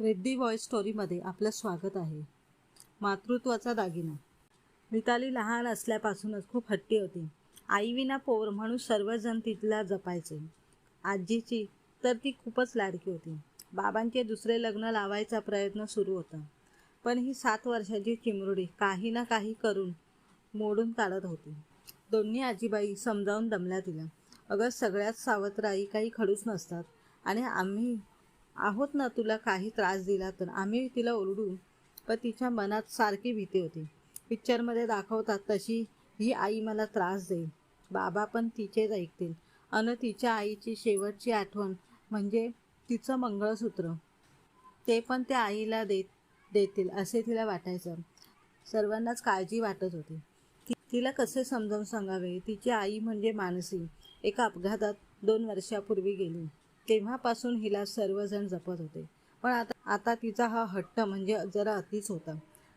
Reddy voice स्टोरीमध्ये आपलं स्वागत आहे. मातृत्वाचा दागिना. मिताली लहान असल्यापासूनच खूप हट्टी होती. आईविना पोर म्हणून सर्वजण तिला जपायचे. आजीची तर ती खूपच लाडकी होती. बाबांचे दुसरे लग्न लावायचा प्रयत्न सुरू होता. पण ही सात वर्षाची चिमरुडी काही ना काही करून मोडून काढत होती. दोन्ही आजीबाई समजावून दमल्या तिला. अगं सगळ्यात सावत्र आई काही खडूच नसतात आणि आम्ही आहोत ना तुला काही त्रास दिला तर आम्ही तिला ओरडू. पण तिच्या मनात सारखी भीती होती. पिक्चरमध्ये दाखवतात तशी ही आई मला त्रास देईल. बाबा पण तिचेच ऐकतील. अन तिच्या आईची शेवटची आठवण म्हणजे तिचं मंगळसूत्र. ते पण त्या आईला देत देतील असे तिला वाटायचं. सर्वांनाच काळजी वाटत होती. ती तिला कसे समजावून सांगावे? तिची आई म्हणजे मानसी. एका अपघातात दोन वर्षापूर्वी गेली. तेव्हापासून हिला सर्वजण जपत होते. पण आता आता तिचा हा हट्ट म्हणजे जरा अतिच होता.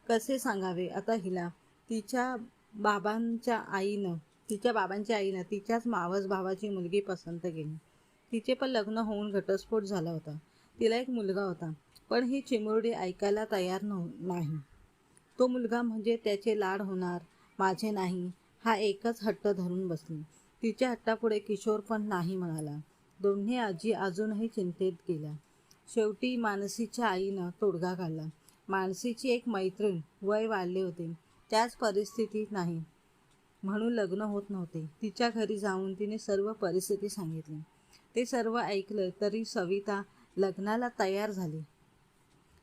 कसे सांगावे? आता हिला तिच्या बाबांच्या आईनं तिच्या बाबांच्या आईनं तिच्याच मावस भावाची मुलगी पसंत केली. तिचे पण लग्न होऊन घटस्फोट झाला होता. तिला एक मुलगा होता. पण ही चिमुरडी ऐकायला तयार नव्ह नाही. तो मुलगा म्हणजे त्याचे लाड होणार माझे नाही हा एकच हट्ट धरून बसली. तिच्या हट्टापुढे किशोर पण नाही म्हणाला. दोन्ही आजी अजूनही चिंतेत गेल्या. शेवटी मानसीच्या आईनं तोडगा काढला. मानसीची एक मैत्रीण वय वाढले होते. त्याच परिस्थितीत नाही म्हणून लग्न होत नव्हते. तिच्या घरी जाऊन तिने सर्व परिस्थिती सांगितली. ते सर्व ऐकलं तरी सविता लग्नाला तयार झाली.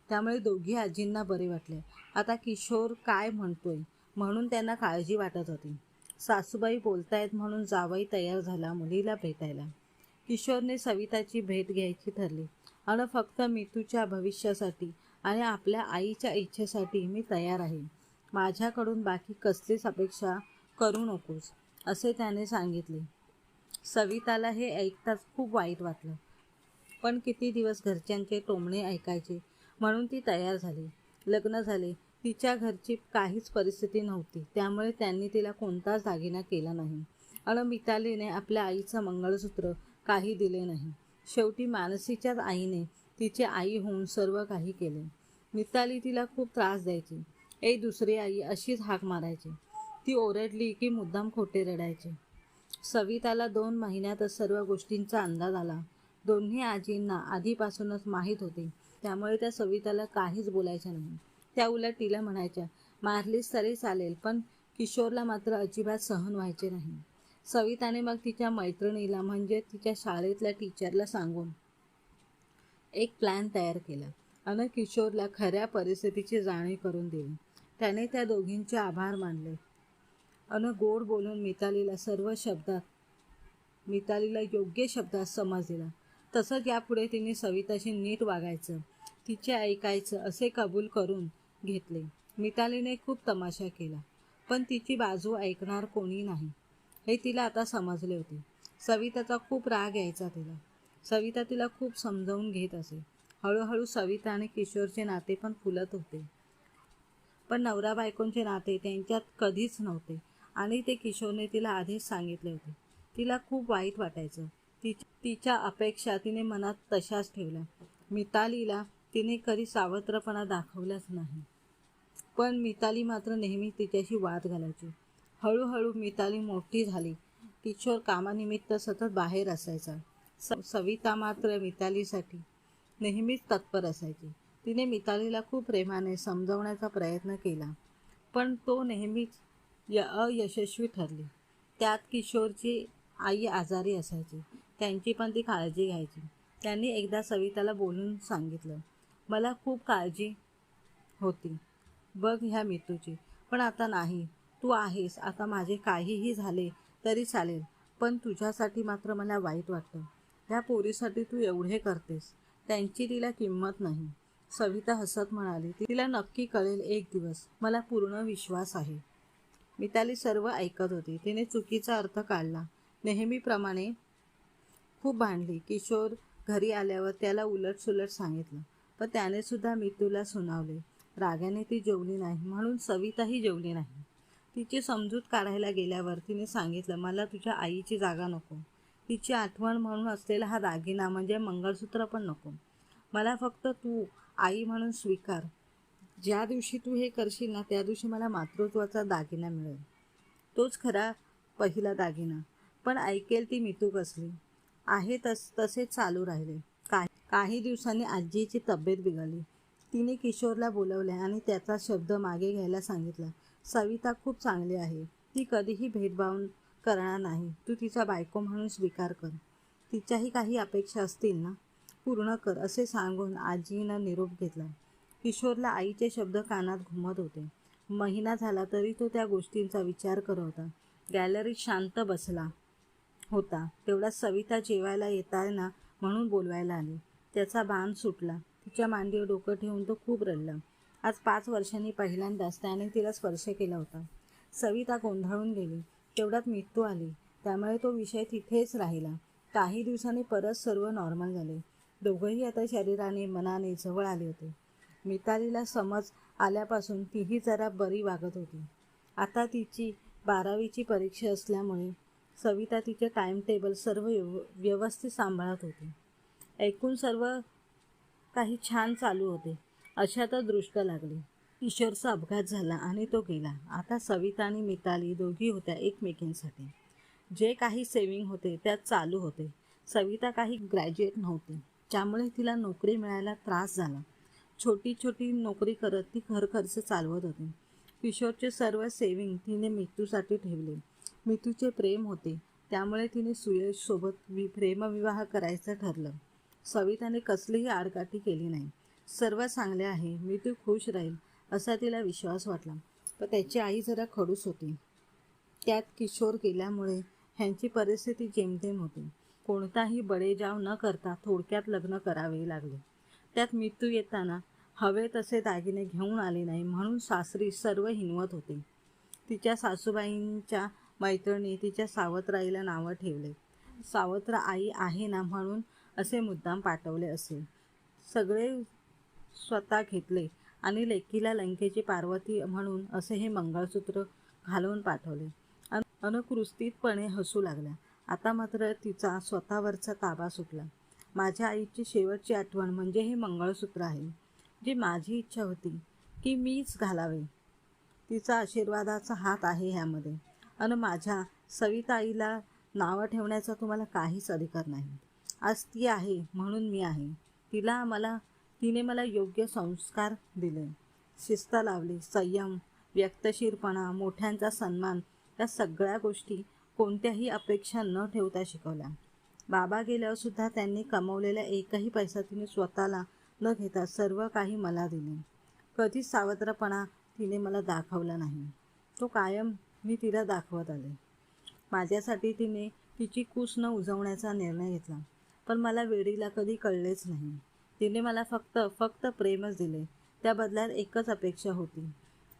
त्यामुळे दोघी आजींना बरे वाटले. आता किशोर काय म्हणतोय म्हणून त्यांना काळजी वाटत होती. सासूबाई बोलतायत म्हणून जावाई तयार झाला मुलीला भेटायला. किशोरने सविताची भेट घ्यायची ठरली. आणि फक्त मितूच्या भविष्यासाठी आणि आपल्या आईच्या इच्छेसाठी मी तयार आहे. माझ्याकडून बाकी कसलीच अपेक्षा करू नकोस असे त्याने सांगितले. सविताला हे ऐकताच खूप वाईट वाटलं. पण किती दिवस घरच्यांचे टोमणे ऐकायचे म्हणून ती तयार झाली. लग्न झाले. तिच्या घरची काहीच परिस्थिती नव्हती. त्यामुळे त्यांनी तिला कोणताच दागिना केला नाही. आणि मितालीने आपल्या आईचं मंगळसूत्र काही दिले नाही. शेवटी मानसीच्याच आईने तिची आई होऊन सर्व काही केले. मिताली तिला खूप त्रास द्यायची. ए दुसरी आई अशीच हाक मारायची. ती ओरडली की मुद्दाम खोटे रडायचे. सविताला दोन महिन्यातच सर्व गोष्टींचा अंदाज आला. दोन्ही आजींना आधीपासूनच माहीत होते. त्यामुळे त्या सविताला काहीच बोलायच्या नाही. त्या उलट तिला म्हणायच्या मारलीस तरी चालेल पण किशोरला मात्र अजिबात सहन व्हायचे नाही. सविताने मग तिच्या मैत्रिणीला म्हणजे तिच्या शाळेतल्या टीचरला सांगून एक प्लॅन तयार केला. आणि किशोरला खऱ्या परिस्थितीची जाणीव करून दिली त्याने त्या दोघींचे आभार मानले. अन गोड बोलून मितालीला सर्व शब्दात मितालीला योग्य शब्दात समज दिला तसंच यापुढे तिने सविताशी नीट वागायचं तिचे ऐकायचं असे कबूल करून घेतले. मितालीने खूप तमाशा केला. पण तिची बाजू ऐकणार कोणी नाही. हे तिला आता समजले होते. सविताचा खूप राग यायचा तिला. सविता तिला खूप समजावून घेत असे. हळूहळू सविता आणि किशोरचे नाते पण फुलत होते. पण नवरा बायकोंचे नाते त्यांच्यात कधीच नव्हते आणि ते किशोरने तिला आधीच सांगितले होते. तिला खूप वाईट वाटायचं. ति तिच्या अपेक्षा तिने मनात तशाच ठेवल्या. मितालीला तिने कधी सावत्रपणा दाखवलाच नाही. पण मिताली मात्र नेहमी तिच्याशी वाद घालायची. हळूहळू मिताली मोठी झाली. किशोर कामानिमित्त सतत बाहेर असायचा. स सविता मात्र मितालीसाठी नेहमीच तत्पर असायची. तिने मितालीला खूप प्रेमाने समजवण्याचा प्रयत्न केला. पण तो नेहमीच य अयशस्वी ठरली. त्यात किशोरची आई आजारी असायची. त्यांची पण ती काळजी घ्यायची. त्यांनी एकदा सविताला बोलून सांगितलं मला खूप काळजी होती. बघ ह्या मितूची. पण आता नाही. तू आहेस. आता माझे काहीही झाले तरी चालेल पण तुझ्यासाठी मात्र मला वाईट वाटतं. ह्या पोरीसाठी तू एवढे करतेस. त्यांची तिला किंमत नाही. सविता हसत म्हणाली तिला नक्की कळेल एक दिवस. मला पूर्ण विश्वास आहे. मिताली सर्व ऐकत होती. तिने चुकीचा अर्थ काढला. नेहमीप्रमाणे खूप भांडली. किशोर घरी आल्यावर त्याला उलट सुलट सांगितलं. पण त्याने सुद्धा मितूला सुनावले. रागाने ती जेवली नाही. म्हणून सविताही जेवली नाही. तिची समजूत काढायला गेल्यावर तिने सांगितलं मला तुझ्या आईची जागा नको. तिची आठवण म्हणून असलेला हा दागिना म्हणजे मंगळसूत्र पण नको. मला फक्त तू आई म्हणून स्वीकार. ज्या दिवशी तू हे करशील ना त्या दिवशी मला मातृत्वाचा दागिना मिळेल. तोच खरा पहिला दागिना. पण ऐकेल ती मितू कसली आहे तस तसेच चालू राहिले. काही काही दिवसांनी आजीची तब्येत बिघडली. तिने किशोरला बोलवले आणि त्याचा शब्द मागे घ्यायला सांगितला सविता खूप चांगली आहे. ती कधीही भेदभाव करणार नाही. तू तिचा बायको म्हणून स्वीकार कर. तिच्याही काही अपेक्षा असतील ना? पूर्ण कर असे सांगून आजीनं निरोप घेतला. किशोरला आईचे शब्द कानात घुमत होते. महिना झाला तरी तो त्या गोष्टींचा विचार करत होता. गॅलरीत शांत बसला होता. तेवढा सविता जेवायला येताना म्हणून बोलवायला आली. त्याचा बाण सुटला. तिच्या मांडीवर डोकं ठेवून तो खूप रडला. आज पाच वर्षांनी पहिल्यांदाच त्याने तिला स्पर्श केला होता. सविता गोंधळून गेली. तेवढ्यात मृत्यू आली. त्यामुळे तो विषय तिथेच राहिला. काही दिवसांनी परत सर्व नॉर्मल झाले. दोघंही आता शरीराने मनाने जवळ आले होते. मितालीला समज आल्यापासून तीही जरा बरी वागत होती. आता तिची बारावीची परीक्षा असल्यामुळे सविता तिचे टाईमटेबल सर्व व्यव व्यवस्थित सांभाळत होती. ऐकून सर्व काही छान चालू होते. अशातच दृष्ट लागली. किशोरचा अपघात झाला आणि तो गेला. आता सविता आणि मिताली दोघी होत्या एकमेकींसाठी. जे काही सेविंग होते त्यात चालू होते. सविता काही ग्रॅज्युएट नव्हती. त्यामुळे तिला नोकरी मिळायला त्रास झाला. छोटी छोटी नोकरी करत ती घर खर्च चालवत होती. किशोरचे सर्व सेविंग तिने मितूसाठी ठेवले. मितूचे प्रेम होते. त्यामुळे तिने सुयशसोबत वि प्रेमविवाह करायचं ठरलं. सविताने कसलीही आडकाठी केली नाही. सर्व चांगले आहे मी तू खुश राहील असा तिला विश्वास वाटला. पण त्याची आई जरा खडूस होती. त्यात किशोर गेल्यामुळे ह्यांची परिस्थिती जेमतेम होती. कोणताही बडेजाव न करता थोडक्यात लग्न करावे लागले. त्यात मृत्यू येताना हवे तसे दागिने घेऊन आले नाही म्हणून सासरी सर्व हिनवत होते. तिच्या सासूबाईंच्या मैत्रिणी तिच्या सावत्राईला नावं ठेवले. सावत्र आई आहे ना म्हणून असे मुद्दाम पाठवले असेल सगळे स्वतः घेतले आणि लेकीला लंकेची पार्वती म्हणून असे हे मंगळसूत्र घालून पाठवले. अन अनुकृस्तितपणे हसू लागल्या. आता मात्र तिचा स्वतःवरचा ताबा सुटला. माझ्या आईची शेवटची आठवण म्हणजे हे मंगळसूत्र आहे. जी माझी इच्छा होती की मीच घालावे. तिचा आशीर्वादाचा हात आहे ह्यामध्ये. आणि माझ्या सविताईला नावं ठेवण्याचा तुम्हाला काहीच अधिकार नाही. आज ती आहे म्हणून मी आहे. तिला मला तिने मला योग्य संस्कार दिले. शिस्त लावली संयम व्यक्तशीरपणा मोठ्यांचा सन्मान या सगळ्या गोष्टी कोणत्याही अपेक्षा न ठेवता शिकवल्या. बाबा गेल्यावरसुद्धा त्यांनी कमवलेला एकही पैसा तिने स्वतःला न घेता सर्व काही मला दिले. कधीच सावत्रपणा तिने मला दाखवला नाही. तो कायम मी तिला दाखवत आले. माझ्यासाठी तिने तिची कूस न उजवण्याचा निर्णय घेतला. पण मला वेळीला कधी कळलेच नाही. तिने मला फक्त फक्त प्रेमच दिले. त्या बदल्यात एकच अपेक्षा होती.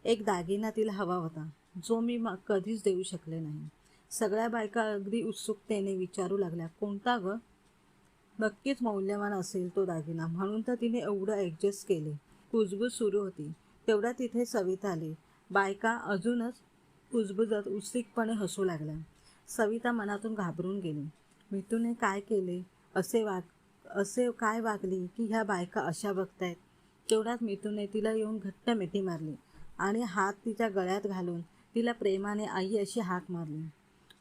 एक दागिना तिला हवा होता जो मी मा कधीच देऊ शकले नाही. सगळ्या बायका अगदी उत्सुकतेने विचारू लागल्या कोणता ग? नक्कीच मौल्यवान असेल तो दागिना. म्हणून तर तिने एवढं ॲडजस्ट केले. कुजबूज सुरू होती. तेवढ्या तिथे सविता आली. बायका अजूनच कुजबुजत उत्सुकपणे हसू लागल्या. सविता मनातून घाबरून गेली. मितूने काय केले? असे वाग असे काय वागली की ह्या बायका अशा बघतायत? तेवढ्याच मितूने तिला येऊन घट्ट मिठी मारली आणि हात तिच्या गळ्यात घालून तिला प्रेमाने आई अशी हाक मारली.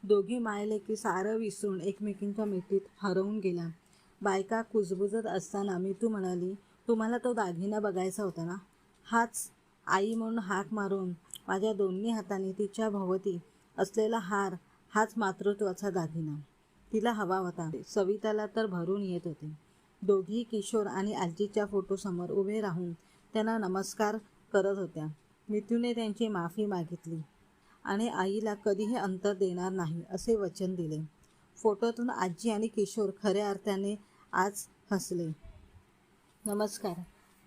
दोघी मायले की सारं विसरून एकमेकींच्या मिठीत हरवून गेला बायका कुजबुजत असताना मितू म्हणाली तुम्हाला तो दागिना बघायचा होता ना? हाच आई म्हणून हाक मारून माझ्या दोन्ही हाताने तिच्या भोवती असलेला हार हाच मातृत्वाचा दागिना. तिला हवा होता. सविताला तर भरून येत होते. दोघी किशोर आणि आजीच्या फोटोसमोर उभे राहून त्यांना नमस्कार करत होत्या. मितूने त्यांची माफी मागितली आणि आईला कधीही अंतर देणार नाही असे वचन दिले. फोटोतून आजी आणि किशोर खऱ्या अर्थाने आज हसले. नमस्कार.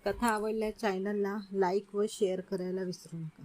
कथा आवडल्या चॅनलला लाईक व शेअर करायला विसरू नका.